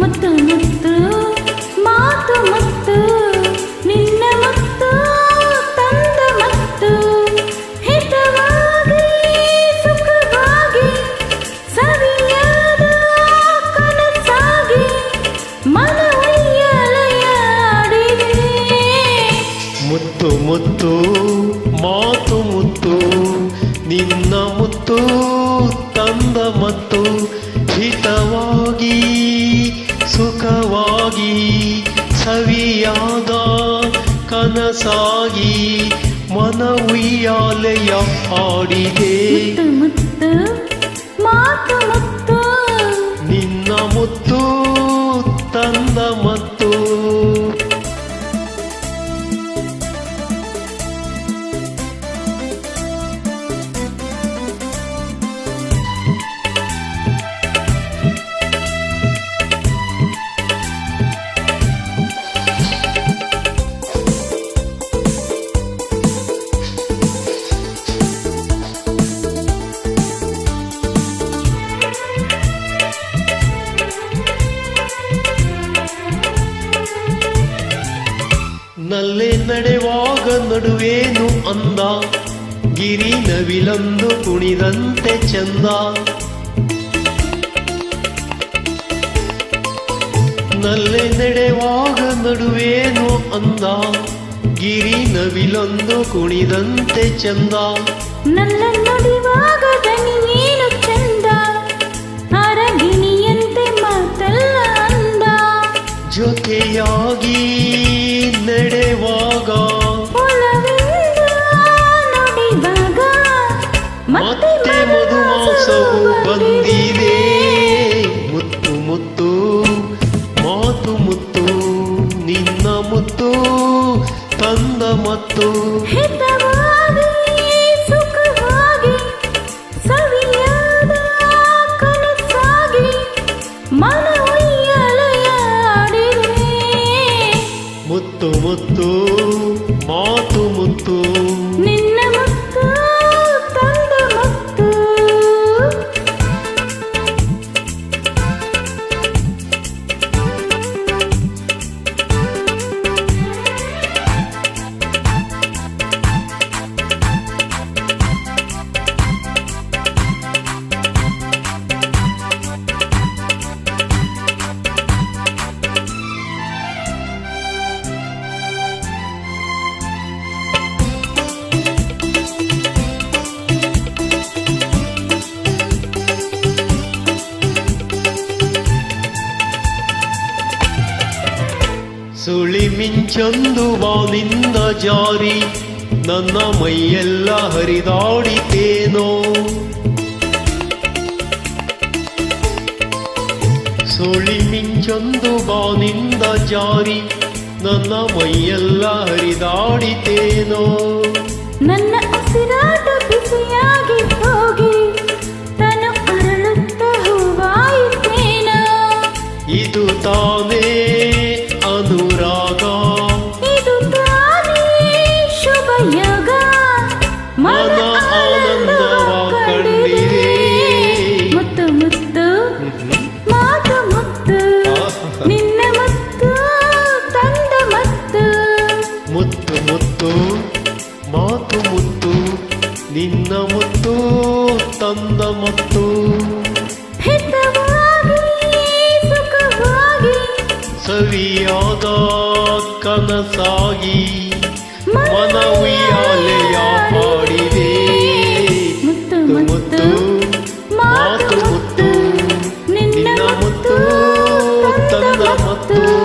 ಮುತ್ತು ಮುತ್ತು ಮುತ್ತು ಮುತ್ತು, ಮಾತು ಮುತ್ತು, ನಿನ್ನ ಮುತ್ತು, ತಂದ ಮತ್ತು, ಹಿತವಾಗಿ, ಸುಖವಾಗಿ, ಸವಿಯಾದ ಕನಸಾಗಿ ಮನವಿಯಾಲಯ ಆಡಿದೆ ಮುತ್ತು ಮುತ್ತು, ಮಾತು ಮುತ್ತು ನಲ್ಲೆ ನಡೆವಾಗ ನಡುವೇನು ಅಂದ? ಗಿರಿ ನವಿಲಂದು ಕುಣಿದಂತೆ ಚಂದ. ನಲ್ಲೆ ನಡೆವಾಗ ನಡುವೇನು ಅಂದ? ಗಿರಿ ನವಿಲೊಂದು ಕುಣಿದಂತೆ ಚಂದ. ನನ್ನ ನುಡಿವಾಗ ದನಿಯೇನು ಚಂದ? ಅರಗಿಣಿಯಂತೆ ಮಾತಲ್ಲ ಅಂದ. ಜೊತೆಯಾಗಿ ಮತ್ತೆ ಮಧುಮಾಸವು ಬಂದಿದೆ. ಮುತ್ತು ಮುತ್ತು ಮಾತು ಮುತ್ತು ನಿನ್ನ ಮುತ್ತು ತಂದ ಮತ್ತು. ಸುಳಿ ಮಿಂಚೊಂದು ಬಾನಿಂದ ಜಾರಿ ನನ್ನ ಮೈಯೆಲ್ಲ ಹರಿದಾಡಿತೇನೋ. ಸುಳಿ ಮಿಂಚೊಂದು ಬಾನಿಂದ ಜಾರಿ ನನ್ನ ಮೈಯೆಲ್ಲ ಹರಿದಾಡಿತೇನೋ. ನನ್ನ ಉಸಿರಾಟ ಬಿಸಿಯಾಗಿ ಹೋಗಿ ತನು ಅರಳುತ್ತ ಹೂವಾಯಿತೇನೋ. ಇದು ತಾನೇ ಮನ ಆನಂದವ ಕಂಡಿದೆ. ಮುತ್ತು ಮುತ್ತು ಮಾತು ಮುತ್ತು ನಿನ್ನ ಮುತ್ತು ತಂದ ಮುತ್ತು. ಮುತ್ತು ಮುತ್ತು ಮಾತು ಮುತ್ತು ನಿನ್ನ ಮುತ್ತು ತಂದ ಮುತ್ತು. ಸವಿಯಾದ ಕನಸಾಗಿ. anlamadım.